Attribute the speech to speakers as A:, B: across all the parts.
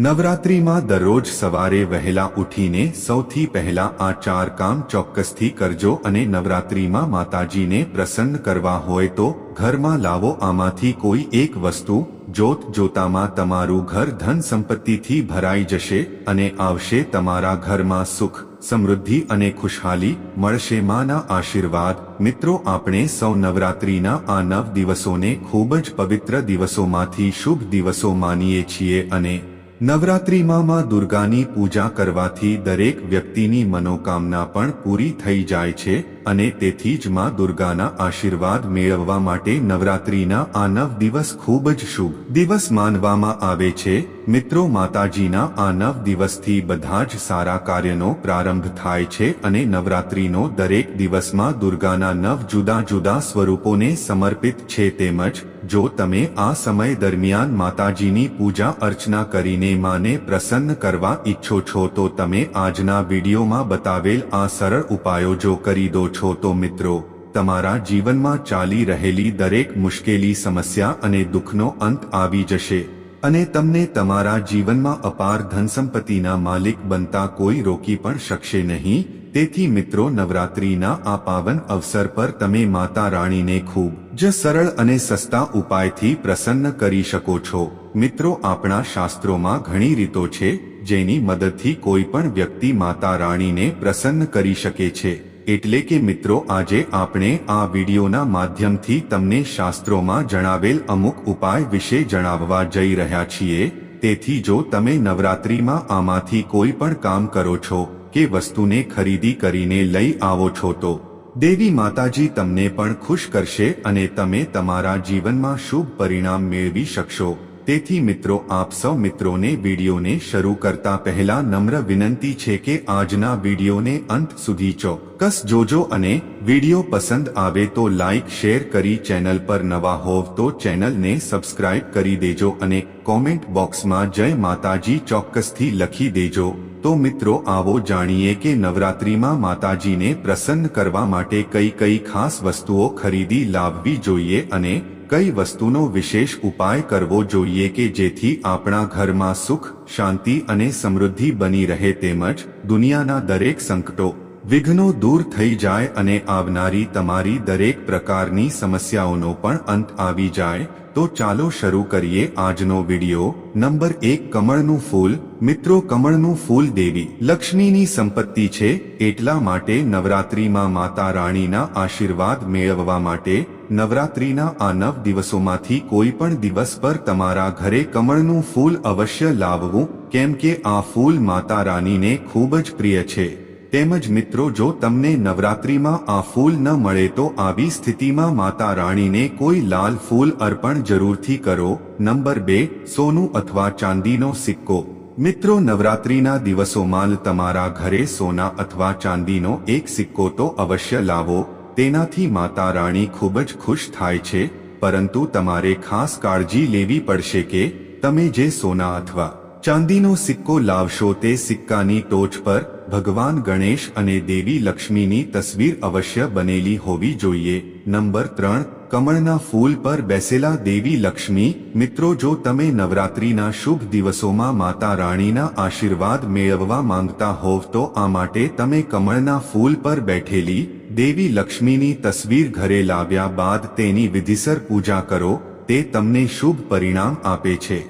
A: નવરાત્રિમાં દરરોજ સવારે વહેલા ઉઠીને સૌથી પહેલા આ ચાર કામ ચોક્કસથી કરજો અને નવરાત્રિમાં માતાજીને પ્રસન્ન કરવા હોય તો ઘરમાં લાવો આમાંથી કોઈ એક વસ્તુ, જોત જોતામાં તમારું ઘર ધન સંપત્તિથી ભરાઈ જશે અને આવશે તમારા ઘરમાં સુખ, સમૃદ્ધિ અને ખુશહાલી, મળશે માના આશીર્વાદ. મિત્રો, આપણે સૌ નવરાત્રિના આ નવ દિવસોને ખૂબ જ પવિત્ર દિવસોમાંથી શુભ દિવસો માનીએ છીએ અને નવરાત્રિમાં માં દુર્ગાની પૂજા કરવાથી દરેક વ્યક્તિની મનોકામના પણ પૂરી થઈ જાય છે અને તેથી જ માં દુર્ગાના આશીર્વાદ મેળવવા માટે નવરાત્રિના આ નવ દિવસ ખૂબ જ શુભ દિવસ માનવામાં આવે છે. મિત્રો, માતાજીના આ નવ દિવસથી બધા જ સારા કાર્યનો પ્રારંભ થાય છે અને નવરાત્રિનો દરેક દિવસમાં દુર્ગાના નવ જુદા જુદા સ્વરૂપોને સમર્પિત છે તેમજ જો તમે આ સમય દરમિયાન માતાજીની પૂજા અર્ચના કરીને માને પ્રસન્ન કરવા ઈચ્છો છો તો તમે આજના વિડીયોમાં બતાવેલ આ સરળ ઉપાયો જો કરી દો છો તો મિત્રો, તમારા જીવનમાં ચાલી રહેલી દરેક મુશ્કેલી, સમસ્યા અને દુઃખનો અંત આવી જશે અને તમને તમારા જીવનમાં અપાર ધનસંપત્તિના માલિક બનતા કોઈ રોકી પણ શકશે નહીં. તેથી મિત્રો, નવરાત્રિના આ પાવન અવસર પર તમે માતા રાણીને ખૂબ જ સરળ અને સસ્તા ઉપાયથી પ્રસન્ન કરી શકો છો. મિત્રો, આપણા શાસ્ત્રોમાં ઘણી રીતો છે, જેની મદદથી કોઈ પણ વ્યક્તિ માતા રાણીને પ્રસન્ન કરી શકે છે. એટલે કે મિત્રો, આજે આપણે આ વિડીયોના માધ્યમથી તમને શાસ્ત્રોમાં જણાવેલ અમુક ઉપાય વિશે જણાવવા જઈ રહ્યા છીએ. તેથી જો તમે નવરાત્રિમાં આમાંથી કોઈ પણ કામ કરો છો કે વસ્તુને ખરીદી કરીને લઈ આવો છો તો દેવી માતાજી તમને પણ ખુશ કરશે અને તમે તમારા જીવનમાં શુભ પરિણામ મેળવી શકશો. તેથી મિત્રો, આપ સૌ મિત્રોને વિડીયોને શરૂ કરતા પહેલા નમ્ર વિનંતી છે કે આજના વિડીયોને અંત સુધી ચોક્કસ જોજો અને વીડિયો પસંદ આવે તો લાઇક શેર કરી ચેનલ પર નવા હોવ તો ચેનલને સબસ્ક્રાઇબ કરી દેજો અને કોમેન્ટ બોક્સમાં જય માતાજી ચોક્કસથી લખી દેજો. તો મિત્રો આવો જાણીએ કે નવરાત્રિમાં માતાજીને પ્રસન્ન કરવા માટે કઈ કઈ ખાસ વસ્તુઓ ખરીદી લાવવી જોઈએ અને કઈ વસ્તુનો વિશેષ ઉપાય કરવો જોઈએ કે જેથી આપણા ઘરમાં સુખ, શાંતિ અને સમૃદ્ધિ બની રહે તેમજ દુનિયાના દરેક સંકટો વિઘ્નો દૂર થઈ જાય અને આવનારી તમારી દરેક પ્રકારની સમસ્યાઓનો પણ અંત આવી જાય, તો ચાલો શરૂ કરીએ આજનો વિડિયો. નંબર એક, કમળનું ફૂલ. મિત્રો, કમળનું ફૂલ દેવી લક્ષ્મીની સંપત્તિ છે, એટલા માટે નવરાત્રિમાં માતા રાણીના આશીર્વાદ મેળવવા માટે. નવરાત્રિના આ નવ દિવસોમાંથી કોઈ પણ દિવસ પર તમારા ઘરે કમળનું ફૂલ અવશ્ય લાવવું, કેમ કે આ ફૂલ માતા રાણીને ખૂબ જ પ્રિય છે. તેમજ મિત્રો, જો તમને નવરાત્રિમાં આ ફૂલ ન મળે તો આવી સ્થિતિમાં માતા રાણીને કોઈ લાલ ફૂલ અર્પણ જરૂરથી કરો. નંબર બે, સોનું અથવા ચાંદીનો સિક્કો. મિત્રો, નવરાત્રિના દિવસોમાં તમારા ઘરે સોના અથવા ચાંદીનો એક સિક્કો તો અવશ્ય લાવો. તેનાથી માતા રાણી ખૂબ જ ખુશ થાય છે. પરંતુ તમારે ખાસ કાળજી લેવી પડશે કે તમે જે સોના અથવા ચાંદીનો સિક્કો લાવશો તે સિક્કાની ટોચ પર ભગવાન ગણેશ અને દેવી લક્ષ્મીની તસવીર અવશ્ય બનેલી હોવી જોઈએ. નંબર ત્રણ, કમળના ફૂલ પર બેસેલા દેવી લક્ષ્મી, મિત્રો જો તમે નવરાત્રિના શુભ દિવસોમાં માતા રાણીના આશીર્વાદ મેળવવા માંગતા હોવ તો આ માટે તમે કમળના ફૂલ પર બેઠેલી દેવી લક્ષ્મીની તસવીર ઘરે લાવ્યા બાદ તેની વિધિસર પૂજા કરો, તે તમને શુભ પરિણામ આપે છે.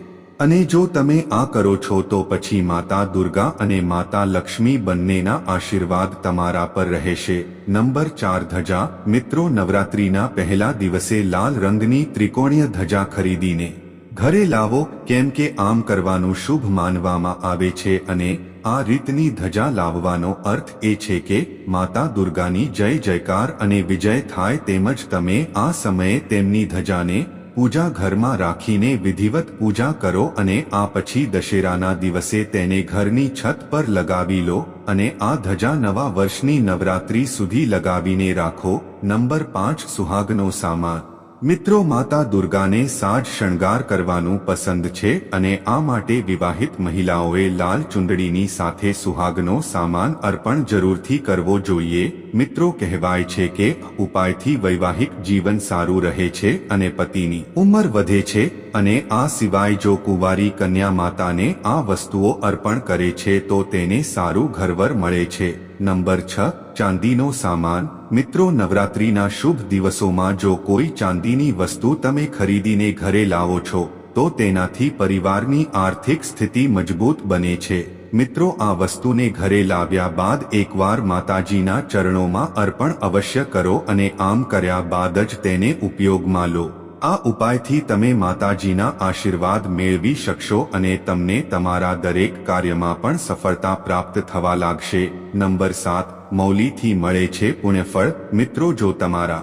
A: અને જો તમે આ કરો છો તો પછી માતા દુર્ગા અને માતા લક્ષ્મી બંનેના આશીર્વાદ તમારા પર રહેશે. નંબર ચાર ધજા. મિત્રો, નવરાત્રિના પહેલા દિવસે લાલ રંગની ત્રિકોણીય ધજા ખરીદીને ઘરે લાવો, કેમ કે આમ કરવાનું શુભ માનવામાં આવે છે અને આ રીતની ધજા લાવવાનો અર્થ એ છે કે માતા દુર્ગાની જય જયકાર અને વિજય થાય તેમજ તમે આ સમયે તેમની ધજાને પૂજા ઘરમાં રાખીને વિધિવત પૂજા કરો અને આ પછી દશેરાના દિવસે તેને ઘરની છત પર લગાવી લો અને આ ધજા નવા વર્ષની નવરાત્રી સુધી લગાવીને રાખો. નંબર પાંચ, સુહાગનો સામાન. મિત્રો, માતા દુર્ગાને સાજ શણગાર કરવાનું પસંદ છે અને આ માટે વિવાહિત મહિલાઓએ લાલ ચુંદડીની સાથે સુહાગનો સામાન અર્પણ જરૂરથી કરવો જોઈએ. મિત્રો, કહેવાય છે કે ઉપાયથી વૈવાહિક જીવન સારું રહે છે અને પતિની ઉંમર વધે છે. અને આ સિવાય જો કુંવારી કન્યા માતાને આ વસ્તુઓ અર્પણ કરે છે, તો તેને સારું ઘરવર મળે છે. નંબર છ, ચાંદીનો સામાન. મિત્રો, નવરાત્રીના શુભ દિવસોમાં જો કોઈ ચાંદીની વસ્તુ તમે ખરીદીને ઘરે લાવો છો, તો તેનાથી પરિવારની આર્થિક સ્થિતિ મજબૂત બને છે. મિત્રો, આ વસ્તુને ઘરે લાવ્યા બાદ એકવાર માતાજીના ચરણોમાં અર્પણ અવશ્ય કરો અને આમ કર્યા બાદ જ તેને ઉપયોગમાં લો. આ ઉપાયથી તમે માતાજીના આશીર્વાદ મેળવી શકશો અને તમને તમારા દરેક કાર્યમાં પણ સફળતા પ્રાપ્ત થવા લાગશે. નંબર સાત, મૌલીથી મળે છે પુણ્યફળ. મિત્રો, જો તમારા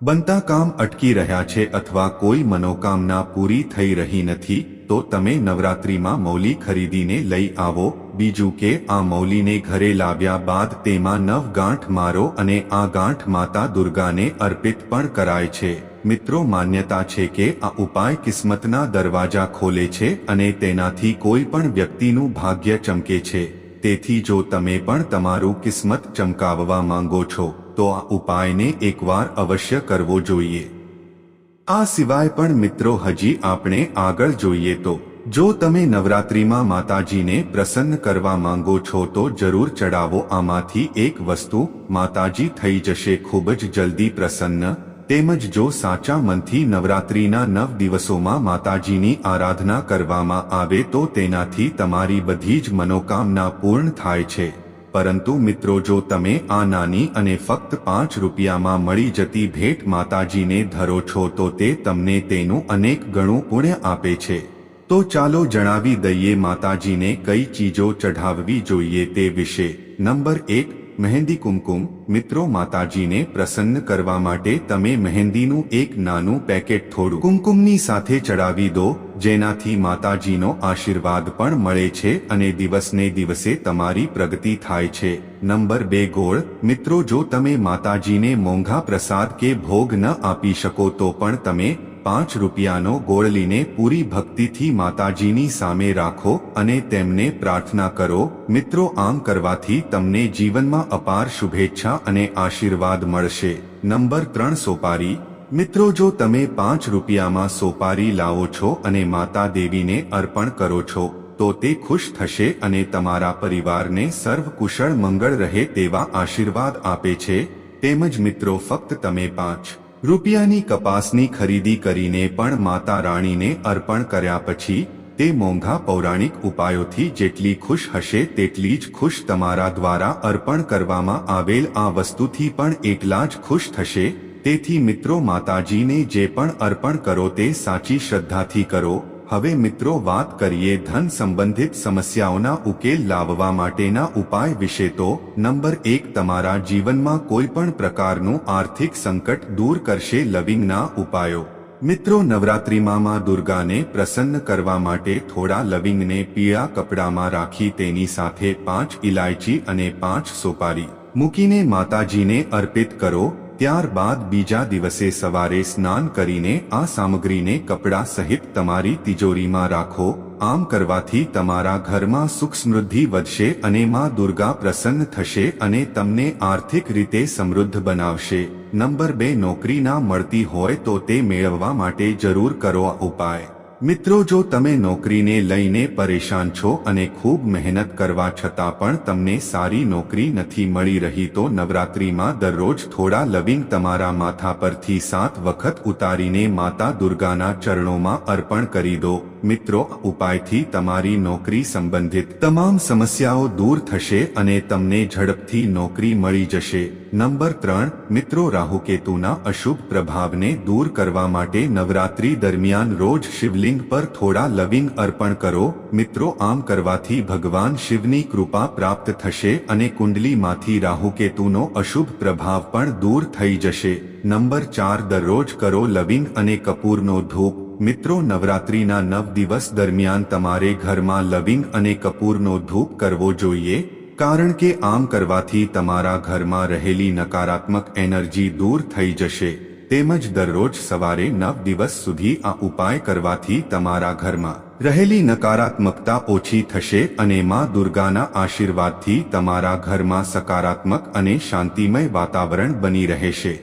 A: બનતા કામ અટકી રહ્યા છે અથવા કોઈ મનોકામના પૂરી થઈ રહી નથી, તો તમે નવરાત્રીમાં મૌલી ખરીદીને લઈ આવો. બીજું કે, આ મૌલીને ઘરે લાવ્યા બાદ તેમાં નવ ગાંઠ મારો અને આ ગાંઠ માતા દુર્ગાને અર્પિત પણ કરાય છે. મિત્રો માન્યતા છે કે આ ઉપાય કિસ્મતના દરવાજા ખોલે છે અને તેનાથી કોઈ પણ વ્યક્તિનું ભાગ્ય ચમકે છે. તેથી જો તમે પણ તમારું કિસ્મત ચમકાવવા માંગો છો, તો આ ઉપાયને એકવાર અવશ્ય કરવો જોઈએ. આ સિવાય પણ મિત્રો હજી આપણે આગળ જોઈએ તો, જો તમે નવરાત્રિમાં માતાજીને પ્રસન્ન કરવા માંગો છો તો જરૂર ચડાવો આમાંથી એક વસ્તુ માતાજી થઈ જશે ખૂબ જ જલ્દી પ્રસન્ન તેમજ જો સાચા મનથી નવરાત્રીના નવ દિવસોમાં માતાજીની આરાધના કરવામાં આવે તો તેનાથી તમારી બધી જ મનોકામના પૂર્ણ થાય છે. પરંતુ મિત્રો જો તમે આ નાની અને ફક્ત પાંચ રૂપિયામાં મળી જતી ભેટ માતાજીને ધરો છો તો તે તમને તેનું અનેક ગણું પુણ્ય આપે છે. તો ચાલો જણાવી દઈએ માતાજીને કઈ ચીજો ચઢાવવી જોઈએ તે વિશે. નંબર એક મહેંદી કુમકુમ, મિત્રો માતાજીને પ્રસન્ન કરવા માટે તમે મહેંદીનું એક નાનું પેકેટ થોડું કુમકુમની સાથે ચડાવી દો, જેનાથી માતાજીનો આશીર્વાદ પણ મળે છે અને દિવસને દિવસે તમારી પ્રગતિ થાય છે. નંબર બે ગોળ, મિત્રો જો તમે માતાજીને મોંઘા પ્રસાદ કે ભોગ ન આપી શકો તો પણ તમે પાંચ રૂપિયાનો ગોળ લઈને પૂરી ભક્તિથી માતાજીની સામે રાખો અને તેમને પ્રાર્થના કરો, મિત્રો, આમ કરવાથી તમને જીવનમાં અપાર શુભેચ્છા અને આશીર્વાદ મળશે. નંબર ત્રણ, સોપારી. મિત્રો, જો તમે પાંચ રૂપિયામાં સોપારી લાવો છો અને માતા દેવીને અર્પણ કરો છો, તો તે ખુશ થશે અને તમારા પરિવારને સર્વ કુશળ મંગળ રહે તેવા આશીર્વાદ આપે છે. તેમજ, મિત્રો, ફક્ત તમે પાંચ રૂપિયાની કપાસની ખરીદી કરીને પણ માતા રાણીને અર્પણ કર્યા પછી, તે મોંઘા પૌરાણિક ઉપાયોથી જેટલી ખુશ હશે તેટલી જ ખુશ તમારા દ્વારા અર્પણ કરવામાં આવેલ આ વસ્તુથી પણ એટલા જ ખુશ થશે. તેથી મિત્રો માતાજીને જે પણ અર્પણ કરો તે સાચી શ્રદ્ધાથી કરો. હવે મિત્રો વાત કરીએ ધન સંબંધિત સમસ્યાઓના ઉકેલ લાવવા માટેના ઉપાય વિશે તો, નંબર એક, તમારા જીવનમાં કોઈ પણ પ્રકારનું આર્થિક સંકટ દૂર કરશે લવિંગના ઉપાયો. મિત્રો નવરાત્રિમાં માં દુર્ગાને પ્રસન્ન કરવા માટે થોડા લવિંગને પીળા કપડામાં રાખી તેની સાથે પાંચ ઇલાયચી અને પાંચ સોપારી મૂકીને માતાજીને અર્પિત કરો ત્યારબાદ બીજા દિવસે સવારે સ્નાન કરીને આ સામગ્રીને કપડાં સહિત તમારી તિજોરીમાં રાખો. આમ કરવાથી તમારા ઘરમાં સુખ સમૃદ્ધિ વધશે અને માં દુર્ગા પ્રસન્ન થશે અને તમને આર્થિક રીતે સમૃદ્ધ બનાવશે. નંબર બે, નોકરી ના મળતી હોય તો તે મેળવવા માટે જરૂર કરો ઉપાય. મિત્રો, જો તમે નોકરીને લઈને પરેશાન છો અને ખૂબ મહેનત કરવા છતાં પણ તમને સારી નોકરી નથી મળી રહી, તો નવરાત્રીમાં દરરોજ થોડા લવિંગ તમારા માથા પરથી સાત વખત ઉતારીને માતા દુર્ગાના ચરણોમાં અર્પણ કરી દો. મિત્રો, ઉપાયથી તમારી નોકરી સંબંધિત તમામ સમસ્યાઓ દૂર થશે અને તમને ઝડપથી નોકરી મળી જશે. નંબર ત્રણ, મિત્રો, રાહુકેતુના અશુભ પ્રભાવને દૂર કરવા માટે નવરાત્રી દરમિયાન રોજ શિવલિંગ પર થોડા લવિંગ અર્પણ કરો. મિત્રો, આમ કરવાથી ભગવાન શિવની કૃપા પ્રાપ્ત થશે અને કુંડલીમાંથી રાહુકેતુનો અશુભ પ્રભાવ પણ દૂર થઈ જશે. નંબર ચાર, દરરોજ કરો લવિંગ અને કપૂરનો ધૂપ. મિત્રો, નવરાત્રીના નવ દિવસ દરમિયાન તમારે ઘરમાં લવિંગ અને કપૂરનો ધૂપ કરવો જોઈએ, કારણ કે આમ કરવાથી તમારા ઘરમાં રહેલી નકારાત્મક એનર્જી દૂર થઈ જશે. તેમજ દરરોજ સવારે નવ દિવસ સુધી આ ઉપાય કરવાથી તમારા ઘરમાં રહેલી નકારાત્મકતા ઓછી થશે અને માં દુર્ગાના આશીર્વાદથી તમારા ઘરમાં સકારાત્મક અને શાંતિમય વાતાવરણ બની રહેશે.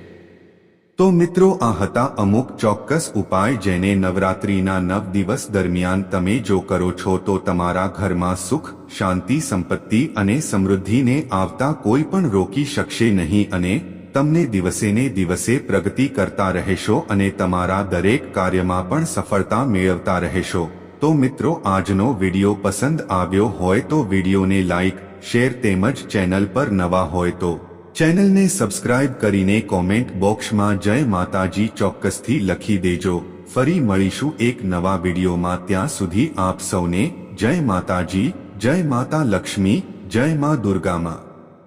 A: તો મિત્રો આ હતા અમુક ચોક્કસ ઉપાય જેને નવરાત્રિના નવ દિવસ દરમિયાન તમે જો કરો છો તો તમારા ઘરમાં સુખ, શાંતિ, સંપત્તિ અને સમૃદ્ધિને આવતા કોઈ પણ રોકી શકશે નહીં અને તમને દિવસેને દિવસે પ્રગતિ કરતા રહેશો અને તમારા દરેક કાર્યમાં પણ સફળતા મેળવતા રહેશો. તો મિત્રો આજનો વીડિયો પસંદ આવ્યો હોય તો વિડિયોને લાઇક શેર તેમજ ચેનલ પર નવા હોય તો ચેનલને સબસ્ક્રાઇબ કરીને કોમેન્ટ બોક્સમાં જય માતાજી ચોક્કસથી લખી દેજો. ફરી મળીશું એક નવા વિડિયોમાં. ત્યાં સુધી આપ સૌને જય માતાજી, જય માતા લક્ષ્મી, જય મા દુર્ગામાં